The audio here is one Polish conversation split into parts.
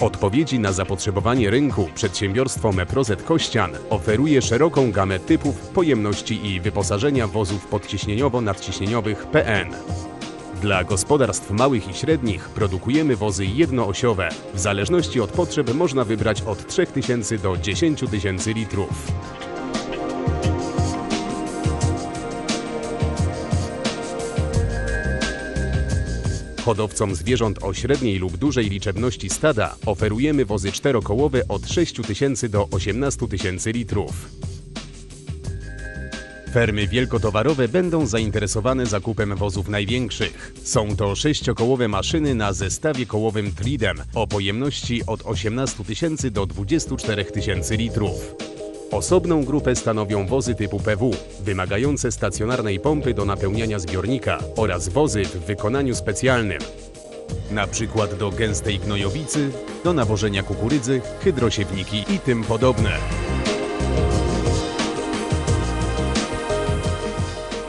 odpowiedzi na zapotrzebowanie rynku przedsiębiorstwo Meprozet Kościan oferuje szeroką gamę typów, pojemności i wyposażenia wozów podciśnieniowo-nadciśnieniowych PN. Dla gospodarstw małych i średnich produkujemy wozy jednoosiowe. W zależności od potrzeb można wybrać od 3000 do 10 tysięcy litrów. Hodowcom zwierząt o średniej lub dużej liczebności stada oferujemy wozy czterokołowe od 6 tysięcy do 18 tysięcy litrów. Fermy wielkotowarowe będą zainteresowane zakupem wozów największych. Są to sześciokołowe maszyny na zestawie kołowym Tridem o pojemności od 18 tysięcy do 24 tysięcy litrów. Osobną grupę stanowią wozy typu PW, wymagające stacjonarnej pompy do napełniania zbiornika oraz wozy w wykonaniu specjalnym, na przykład do gęstej gnojowicy, do nawożenia kukurydzy, hydrosiewniki i tym podobne.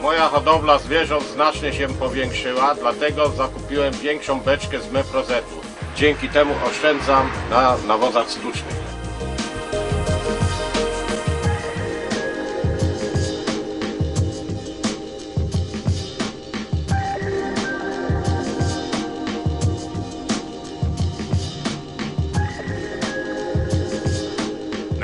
Moja hodowla zwierząt znacznie się powiększyła, dlatego zakupiłem większą beczkę z Meprozetu. Dzięki temu oszczędzam na nawozach sztucznych.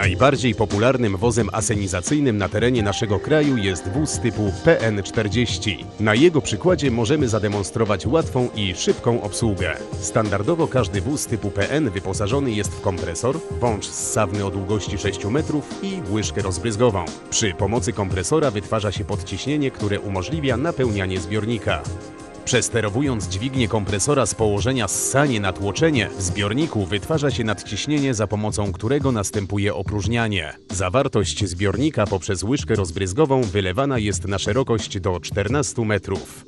Najbardziej popularnym wozem asenizacyjnym na terenie naszego kraju jest wóz typu PN40. Na jego przykładzie możemy zademonstrować łatwą i szybką obsługę. Standardowo każdy wóz typu PN wyposażony jest w kompresor, wąż ssawny o długości 6 metrów i łyżkę rozbryzgową. Przy pomocy kompresora wytwarza się podciśnienie, które umożliwia napełnianie zbiornika. Przesterowując dźwignię kompresora z położenia ssanie na tłoczenie, w zbiorniku wytwarza się nadciśnienie, za pomocą którego następuje opróżnianie. Zawartość zbiornika poprzez łyżkę rozbryzgową wylewana jest na szerokość do 14 metrów.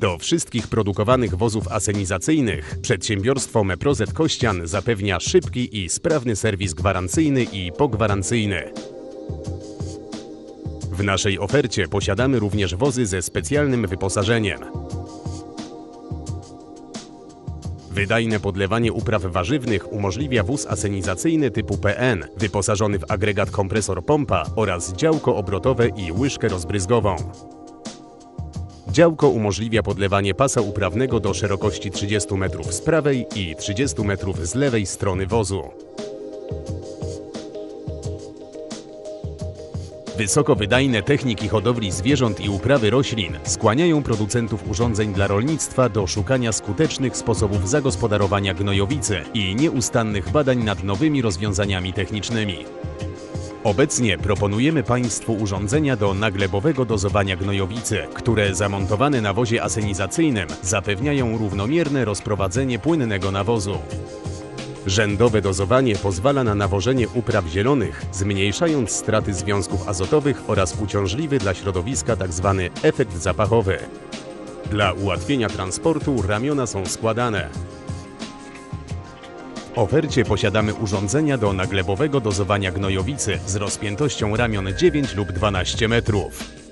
Do wszystkich produkowanych wozów asenizacyjnych przedsiębiorstwo Meprozet Kościan zapewnia szybki i sprawny serwis gwarancyjny i pogwarancyjny. W naszej ofercie posiadamy również wozy ze specjalnym wyposażeniem. Wydajne podlewanie upraw warzywnych umożliwia wóz asenizacyjny typu PN, wyposażony w agregat kompresor pompa oraz działko obrotowe i łyżkę rozbryzgową. Działko umożliwia podlewanie pasa uprawnego do szerokości 30 metrów z prawej i 30 metrów z lewej strony wozu. Wysokowydajne techniki hodowli zwierząt i uprawy roślin skłaniają producentów urządzeń dla rolnictwa do szukania skutecznych sposobów zagospodarowania gnojowicy i nieustannych badań nad nowymi rozwiązaniami technicznymi. Obecnie proponujemy Państwu urządzenia do naglebowego dozowania gnojowicy, które zamontowane na wozie asenizacyjnym zapewniają równomierne rozprowadzenie płynnego nawozu. Rzędowe dozowanie pozwala na nawożenie upraw zielonych, zmniejszając straty związków azotowych oraz uciążliwy dla środowiska tzw. efekt zapachowy. Dla ułatwienia transportu ramiona są składane. W ofercie posiadamy urządzenia do naglebowego dozowania gnojowicy z rozpiętością ramion 9 lub 12 metrów.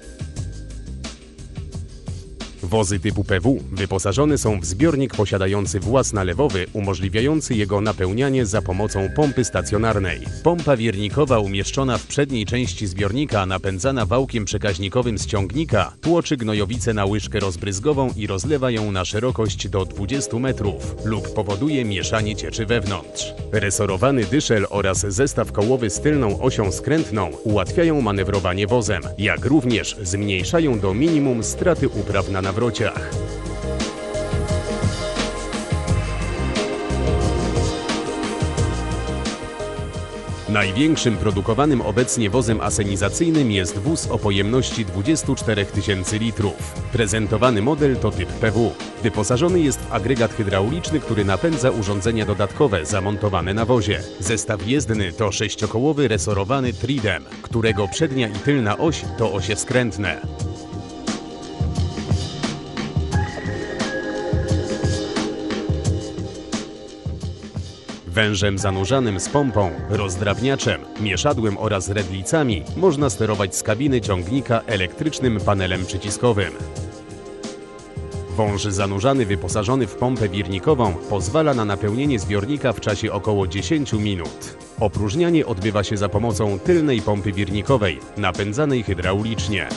Wozy typu PW wyposażone są w zbiornik posiadający włas nalewowy umożliwiający jego napełnianie za pomocą pompy stacjonarnej. Pompa wiernikowa umieszczona w przedniej części zbiornika napędzana wałkiem przekaźnikowym z ciągnika tłoczy gnojowicę na łyżkę rozbryzgową i rozlewa ją na szerokość do 20 metrów lub powoduje mieszanie cieczy wewnątrz. Resorowany dyszel oraz zestaw kołowy z tylną osią skrętną ułatwiają manewrowanie wozem, jak również zmniejszają do minimum straty upraw na nawrociach. Największym produkowanym obecnie wozem asenizacyjnym jest wóz o pojemności 24 tysięcy litrów. Prezentowany model to typ PW. Wyposażony jest w agregat hydrauliczny, który napędza urządzenia dodatkowe zamontowane na wozie. Zestaw jezdny to sześciokołowy resorowany Tridem, którego przednia i tylna oś to osie skrętne. Wężem zanurzanym z pompą, rozdrabniaczem, mieszadłem oraz redlicami można sterować z kabiny ciągnika elektrycznym panelem przyciskowym. Wąż zanurzany wyposażony w pompę wirnikową pozwala na napełnienie zbiornika w czasie około 10 minut. Opróżnianie odbywa się za pomocą tylnej pompy wirnikowej, napędzanej hydraulicznie.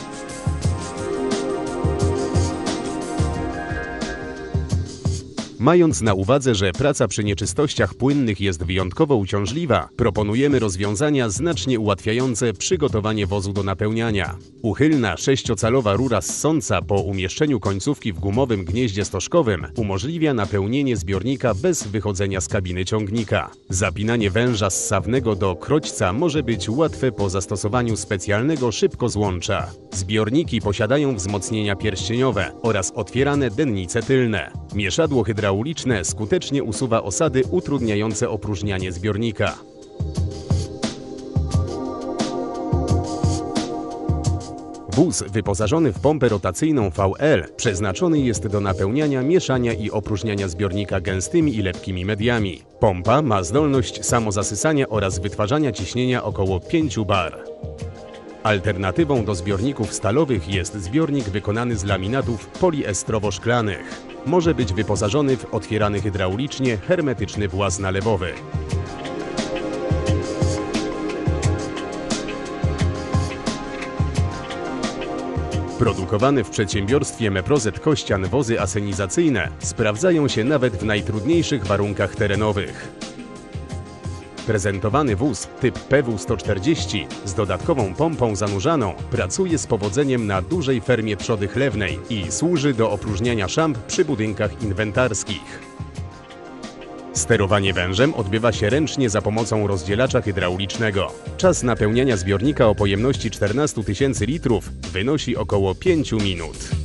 Mając na uwadze, że praca przy nieczystościach płynnych jest wyjątkowo uciążliwa, proponujemy rozwiązania znacznie ułatwiające przygotowanie wozu do napełniania. Uchylna sześciocalowa rura ssąca po umieszczeniu końcówki w gumowym gnieździe stożkowym umożliwia napełnienie zbiornika bez wychodzenia z kabiny ciągnika. Zapinanie węża ssawnego do kroćca może być łatwe po zastosowaniu specjalnego szybkozłącza. Zbiorniki posiadają wzmocnienia pierścieniowe oraz otwierane dennice tylne. Mieszadło hydrauliczne skutecznie usuwa osady utrudniające opróżnianie zbiornika. Wóz wyposażony w pompę rotacyjną VL przeznaczony jest do napełniania, mieszania i opróżniania zbiornika gęstymi i lepkimi mediami. Pompa ma zdolność samozasysania oraz wytwarzania ciśnienia około 5 bar. Alternatywą do zbiorników stalowych jest zbiornik wykonany z laminatów poliestrowo-szklanych. Może być wyposażony w otwierany hydraulicznie hermetyczny włas nalewowy. Produkowane w przedsiębiorstwie Meprozet Kościan wozy asenizacyjne sprawdzają się nawet w najtrudniejszych warunkach terenowych. Prezentowany wóz typ PW140 z dodatkową pompą zanurzaną pracuje z powodzeniem na dużej fermie trzody chlewnej i służy do opróżniania szamp przy budynkach inwentarskich. Sterowanie wężem odbywa się ręcznie za pomocą rozdzielacza hydraulicznego. Czas napełniania zbiornika o pojemności 14 tysięcy litrów wynosi około 5 minut.